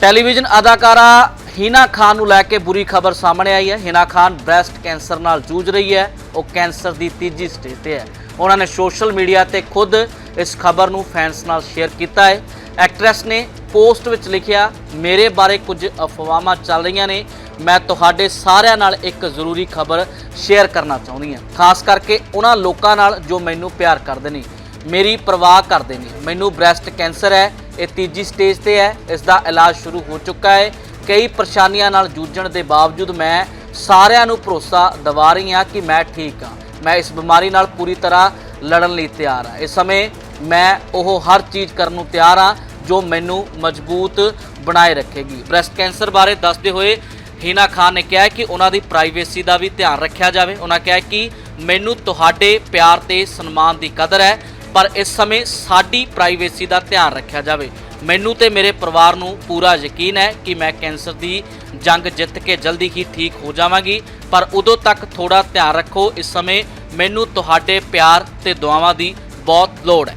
Television ਅਦਾਕਾਰਾ ਹੀਨਾ ਖਾਨ ਨੂੰ ਲੈ ਕੇ ਬੁਰੀ ਖਬਰ ਸਾਹਮਣੇ ਆਈ ਹੈ। ਹੀਨਾ ਖਾਨ ਬ੍ਰੈਸਟ ਕੈਂਸਰ ਨਾਲ ਜੂਝ ਰਹੀ ਹੈ। ਉਹ ਕੈਂਸਰ ਦੀ ਤੀਜੀ ਸਟੇਜ ਤੇ ਹੈ। ਉਹਨਾਂ ਨੇ ਸੋਸ਼ਲ ਮੀਡੀਆ ਤੇ ਖੁਦ ਇਸ ਖਬਰ ਨੂੰ ਫੈਨਸ ਨਾਲ ਸ਼ੇਅਰ ਕੀਤਾ ਹੈ। ਐਕਟਰੈਸ ਨੇ ਪੋਸਟ ਵਿੱਚ ਲਿਖਿਆ, ਮੇਰੇ ਬਾਰੇ ਕੁਝ ਅਫਵਾਹਾਂ ਚੱਲ ਰਹੀਆਂ ਨੇ। ਮੈਂ ਤੁਹਾਡੇ ਸਾਰਿਆਂ ਨਾਲ ਇੱਕ ਜ਼ਰੂਰੀ ਖਬਰ ਸ਼ੇਅਰ ਕਰਨਾ ਚਾਹੁੰਦੀ ਹਾਂ। ਖਾਸ ਕਰਕੇ ਉਹਨਾਂ ਲੋਕਾਂ ਨਾਲ ਜੋ ਮੈਨੂੰ ਪਿਆਰ ਕਰਦੇ ਨੇ। ਮੇਰੀ ਪਰਵਾਹ ਕਰਦੇ ਨੇ। ਮੈਨੂੰ ਬ੍ਰੈਸਟ ਕੈਂਸਰ ਹੈ। ਇਹ ਤੀਜੀ ਸਟੇਜ ਤੇ ਹੈ। ਇਸ ਦਾ ਇਲਾਜ ਸ਼ੁਰੂ ਹੋ ਚੁੱਕਾ ਹੈ। ਕਈ ਪਰੇਸ਼ਾਨੀਆਂ ਨਾਲ ਜੂਝਣ ਦੇ ਬਾਵਜੂਦ ਮੈਂ ਸਾਰਿਆਂ ਨੂੰ ਭਰੋਸਾ ਦਿਵਾ ਰਹੀ ਹਾਂ ਕਿ ਮੈਂ ਠੀਕ ਹਾਂ। ਮੈਂ ਇਸ ਬਿਮਾਰੀ ਨਾਲ ਪੂਰੀ ਤਰ੍ਹਾਂ ਲੜਨ ਲਈ ਤਿਆਰ ਹਾਂ। ਇਸ ਸਮੇਂ ਮੈਂ ਉਹ ਹਰ ਚੀਜ਼ ਕਰਨ ਨੂੰ ਤਿਆਰ ਹਾਂ ਜੋ ਮੈਨੂੰ ਮਜ਼ਬੂਤ ਬਣਾਏ ਰੱਖੇਗੀ। ਬ੍ਰੈਸਟ ਕੈਂਸਰ ਬਾਰੇ ਦੱਸਦੇ ਹੋਏ ਹੀਨਾ ਖਾਨ ਨੇ ਕਿਹਾ ਕਿ ਉਹਨਾਂ ਦੀ ਪ੍ਰਾਈਵੇਸੀ ਦਾ ਵੀ ਧਿਆਨ ਰੱਖਿਆ ਜਾਵੇ। ਉਹਨਾਂ ਕਿਹਾ ਕਿ ਮੈਨੂੰ ਤੁਹਾਡੇ ਪਿਆਰ ਤੇ ਸਨਮਾਨ ਦੀ ਕਦਰ ਹੈ। ਪਰ ਇਸ ਸਮੇਂ ਸਾਡੀ ਪ੍ਰਾਈਵੇਸੀ ਦਾ ਧਿਆਨ ਰੱਖਿਆ ਜਾਵੇ। ਮੈਨੂੰ ਤੇ ਮੇਰੇ ਪਰਿਵਾਰ ਨੂੰ ਪੂਰਾ ਯਕੀਨ ਹੈ ਕਿ ਮੈਂ ਕੈਂਸਰ ਦੀ ਜੰਗ ਜਿੱਤ ਕੇ ਜਲਦੀ ਹੀ ਠੀਕ ਹੋ ਜਾਵਾਂਗੀ, ਪਰ ਉਦੋਂ ਤੱਕ ਥੋੜਾ ਧਿਆਨ ਰੱਖੋ, ਇਸ ਸਮੇਂ ਮੈਨੂੰ ਤੁਹਾਡੇ ਪਿਆਰ ਤੇ ਦੁਆਵਾਂ ਦੀ ਬਹੁਤ ਲੋੜ ਹੈ।